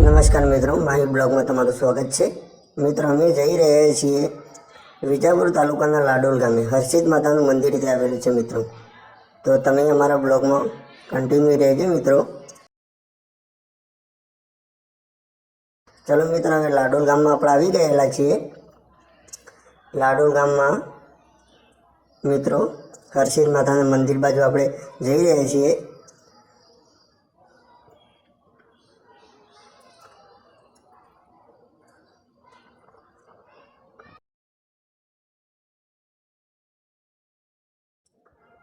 નમસ્કાર મિત્રો માહી બ્લોગમાં તમારું સ્વાગત છે. મિત્રો, અમે જઈ રહ્યા છીએ વિજાપુર તાલુકાના લાડોલ ગામે. હર્ષિદ માતાનું મંદિર ત્યાં આવેલું છે મિત્રો. તો તમે અમારા બ્લોગમાં કન્ટિન્યુ રહેજો મિત્રો. ચલો મિત્રો, હવે લાડોલ ગામમાં આપણે આવી ગયેલા છીએ. લાડોલ ગામમાં મિત્રો હર્ષિદ માતાના મંદિર બાજુ આપણે જઈ રહ્યા છીએ.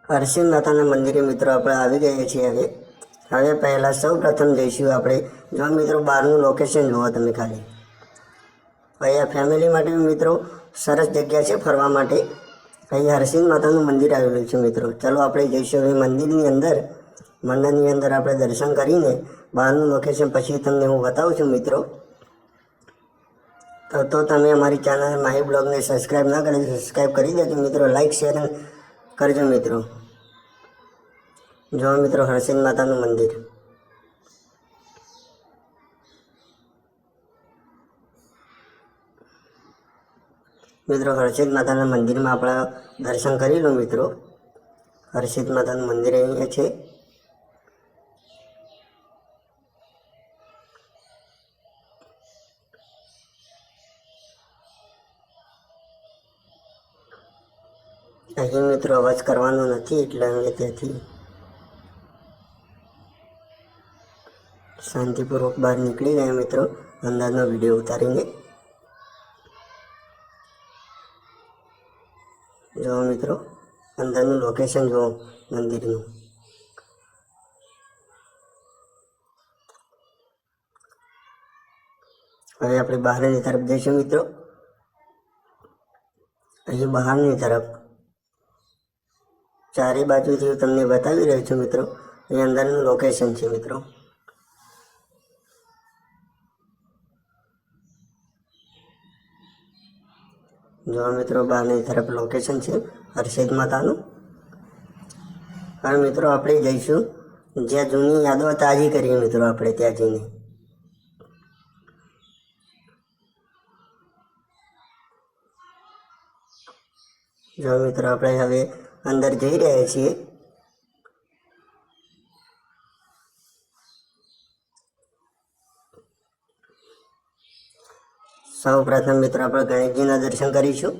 હરસિંહ માતાના મંદિરે મિત્રો આપણે આવી ગયા છીએ હવે. હવે પહેલાં સૌ પ્રથમ જઈશું આપણે. જો મિત્રો બહારનું લોકેશન જુઓ તમે ખાલી. અહીંયા ફેમિલી માટે મિત્રો સરસ જગ્યા છે ફરવા માટે. અહીંયા હરસિંહ માતાનું મંદિર આવેલું છે મિત્રો. ચલો આપણે જઈશું હવે મંદિરની અંદર. મંદિરની અંદર આપણે દર્શન કરીને બહારનું લોકેશન પછી તમને હું બતાવું છું મિત્રો. તો તો તમે અમારી ચેનલ માહી બ્લોગને સબસ્ક્રાઈબ ના કરી સબસ્ક્રાઈબ કરી દેજો મિત્રો. લાઈક શેર કરજો મિત્રો. જો મિત્રો, હરસિંહ માતાનું મંદિર. મિત્રો હર્ષિત માતાના મંદિરમાં આપણા દર્શન કરી લો મિત્રો. હર્ષિત માતાનું મંદિર અહીંયા છે. અહીં મિત્રો અવાજ કરવાનો નથી, એટલે અમે ત્યાંથી શાંતિપૂર્વક બહાર નીકળી ગયા મિત્રો. અંદાજનો વીડિયો ઉતારીને. જુઓ મિત્રો, અંદરનું લોકેશન જુઓ મંદિરનું. હવે આપણે બહારની તરફ જઈશું મિત્રો. અહીં બહારની તરફ. ચારે બાજુથી હું તમને બતાવી રહ્યો છું મિત્રો. એ અંદરનું લોકેશન છે મિત્રો. જો મિત્રો બહારની તરફ લોકેશન છે, હર્ષિદ માતાનું. હવે મિત્રો આપણે જઈશું. જ્યાં જૂની યાદો તાજી કરીએ મિત્રો આપણે ત્યાં જઈને. જો મિત્રો આપણે હવે અંદર જઈ રહ્યા છીએ. સૌ પ્રથમ મિત્રો આપણે ગણેશજીના દર્શન કરીશું.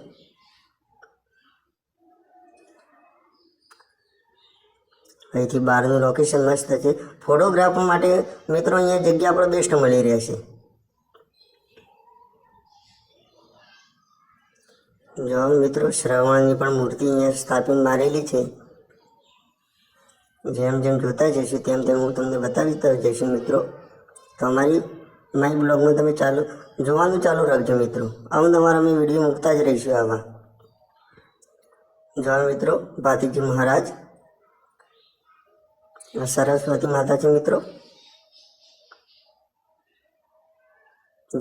અહીંથી બહારનું લોકેશન મસ્ત છે. ફોટોગ્રાફ માટે મિત્રો અહીંયા જગ્યા આપણે બેસ્ટ મળી રહેશે. જો મિત્રો, શ્રવણની પણ મૂર્તિ અહીંયા સ્થાપિત મારેલી છે. જેમ જેમ જોતા જઈશું, તેમ તેમ હું તમને બતાવી જઈશું મિત્રો. તો અમારી મારી બ્લોગમાં તમે ચાલુ, જોવાનું ચાલુ રાખજો મિત્રો. આવું તમારા અમે વીડિયો મૂકતા જ રહીશું આવા. જો મિત્રો, ભાતીજી મહારાજ, સરસ્વતી માતા છે મિત્રો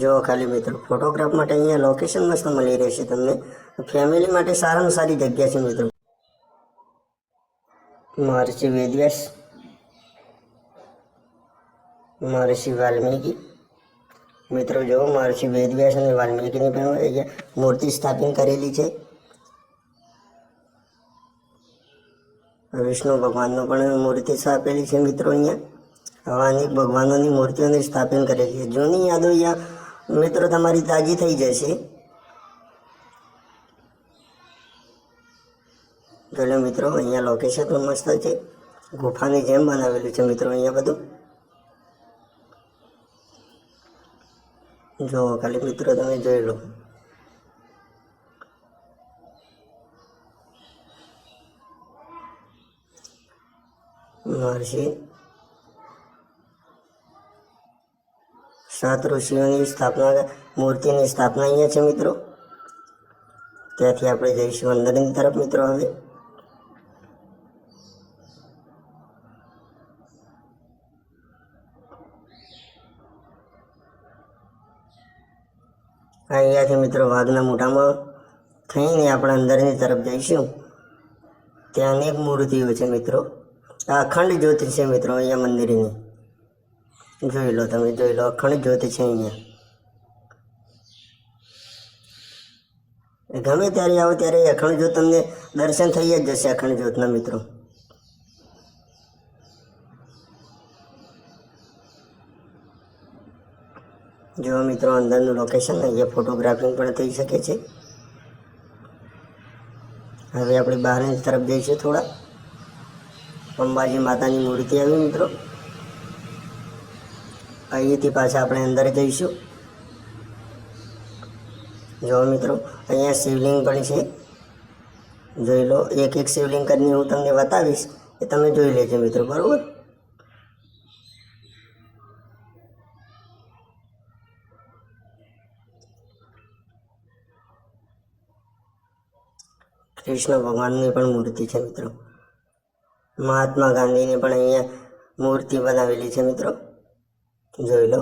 જો ખાલી મિત્રો ફોટોગ્રાફ માટે અહીંયા લોકેશન મસ્ત મળી રહેશે તમને. ફેમિલી માટે સારામાં સારી જગ્યા છે મિત્રો. મહર્ષિ વેદવ્યાસ. મહર્ષિ વાલ્મીકી. મિત્રો, જો મહર્ષિ વેદવ્યાસ અને વાલ્મીકીની પણ અહીંયા મૂર્તિ સ્થાપિત કરેલી છે. વિષ્ણુ ભગવાનનો પણ મૂર્તિ સ્થાપેલી છે મિત્રો અહીંયા. આવા ભગવાનોની મૂર્તિઓને સ્થાપન કરેલી છે. જૂની યાદો અહીંયા મિત્રો તમારી તાજી થઈ જશે. જોડે મિત્રો, અહીંયા લોકેશન પણ મસ્ત છે. ગુફાની જેમ બનાવેલું છે મિત્રો અહીંયા બધું. જો, ખાલી મિત્રો તમે જોઈ લો. મહર્ષિ સાત ઋષિઓની સ્થાપના મૂર્તિની સ્થાપના અહીંયા છે મિત્રો. ત્યાંથી આપણે જઈશું અંદરની તરફ મિત્રો હવે. અહીંયાથી મિત્રો વાઘના મોઢામાં થઈને આપણે અંદરની તરફ જઈશું. ત્યાં અનેક મૂર્તિઓ છે મિત્રો. આ અખંડ જ્યોતિ છે મિત્રો અહીંયા મંદિરની. જોઈ લો, તમે જોઈ લો, અખંડ જ્યોત છે અહીંયા. ગમે ત્યારે આવો ત્યારે અખંડ જ્યોત તમને દર્શન થઈ જ જશે, અખંડ જ્યોતના મિત્રો. જો મિત્રો, અંદરનું લોકેશન અહીંયા ફોટોગ્રાફિંગ પણ થઈ શકે છે. હવે આપણે બહારની તરફ જઈશું થોડા. અંબાજી માતાની મૂર્તિ આવી, મિત્રો. અહીંથી પાછા આપણે અંદર જઈશું. જો મિત્રો, અહીંયા શિવલિંગ પણ છે. જોઈ લો, એક એક શિવલિંગ કરીને હું તમને બતાવીશ. એ તમે જોઈ લેજો મિત્રો, બરાબર? કૃષ્ણ ભગવાનની પણ મૂર્તિ છે મિત્રો. મહાત્મા ગાંધીની પણ અહીંયા મૂર્તિ બનાવેલી છે મિત્રો. જોઈ લો.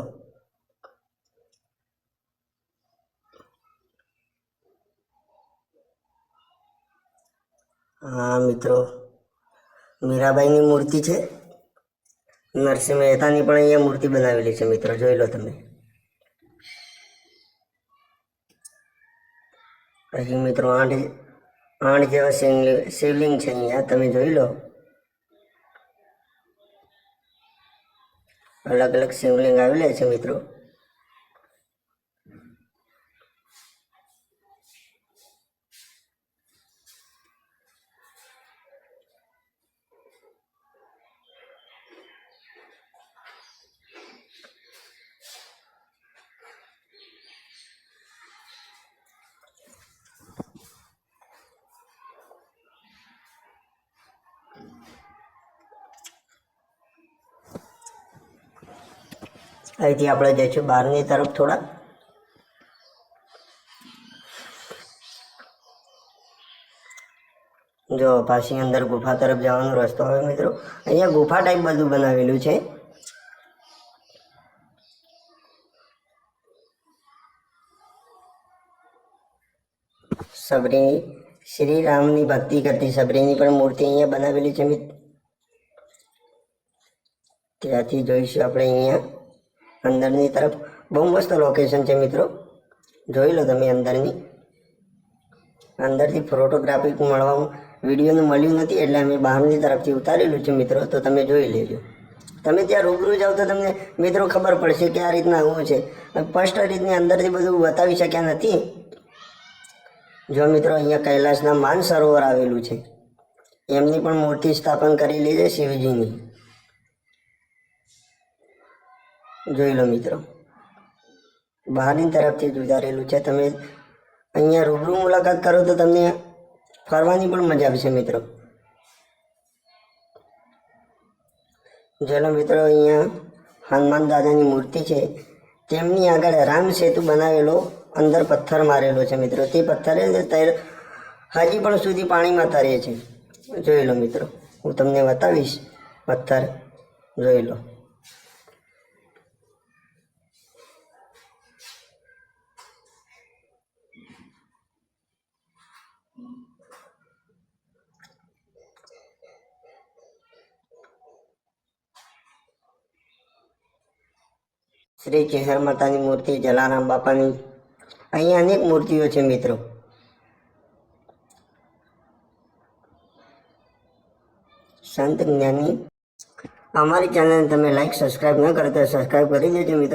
હા, મિત્રો. મીરાબાઈની મૂર્તિ છે. નરસિંહ મહેતાની પણ અહીંયા મૂર્તિ બનાવેલી છે, મિત્રો. જોઈ લો તમે. અહીં મિત્રો આઠ આઠ જેવા શિવલિંગ છે અહીંયા. તમે જોઈ લો. અલગ અલગ શિવલિંગ આવેલા છે મિત્રો. અહીંથી આપણે જઈશું બહારની તરફ થોડા. જો પાછી અંદર ગુફા તરફ જવાનો રસ્તો આવે મિત્રો. અહીંયા ગુફા ટાઈપ બધું બનાવેલું છે. સબરી, શ્રી રામની ભક્તિ કરતી સબરીની પણ મૂર્તિ અહીંયા બનાવેલી છે ત્યાંથી જોઈશું આપણે અહીંયા. અંદરની તરફ બહુ મસ્ત લોકેશન છે મિત્રો. જોઈ લો તમે અંદરની. અંદરથી ફોટોગ્રાફી મળવા વિડીયોનું મળ્યું નથી એટલે અમે બહારની તરફથી ઉતારેલું છે મિત્રો, તો તમે જોઈ લેજો. તમે ત્યાં રૂબરૂ જાઓ તો તમને મિત્રો ખબર પડશે કે આ રીતના આવું છે. સ્પષ્ટ રીતની અંદરથી બધું બતાવી શક્યા નથી. જો મિત્રો અહીંયા કૈલાસના માન સરોવર આવેલું છે. એમની પણ મૂર્તિ સ્થાપન કરેલી છે શિવજીની. જોઈ લો મિત્રો. બહારની તરફથી જ ઉતારેલું છે. તમે અહીંયા રૂબરૂ મુલાકાત કરો તો તમને ફરવાની પણ મજા આવશે મિત્રો. ચલો મિત્રો અહીંયા હનુમાન દાદાની મૂર્તિ છે. તેમની આગળ રામ સેતુ બનાવેલો અંદર પથ્થર મારેલો છે મિત્રો. તે પથ્થરે હજી પણ સુધી પાણીમાં તરે છે. જોઈ લો મિત્રો. હું તમને બતાવીશ. પથ્થર જોઈ લો. શ્રી ચેહર માતાની મૂર્તિ, જલારામ બાપાની. અહીંયા અનેક મૂર્તિઓ છે મિત્રો. સંત જ્ઞાની. અમારી ચેનલને તમે લાઈક સબસ્ક્રાઈબ ન કરતા તો સબસ્ક્રાઈબ કરી દેજો મિત્રો.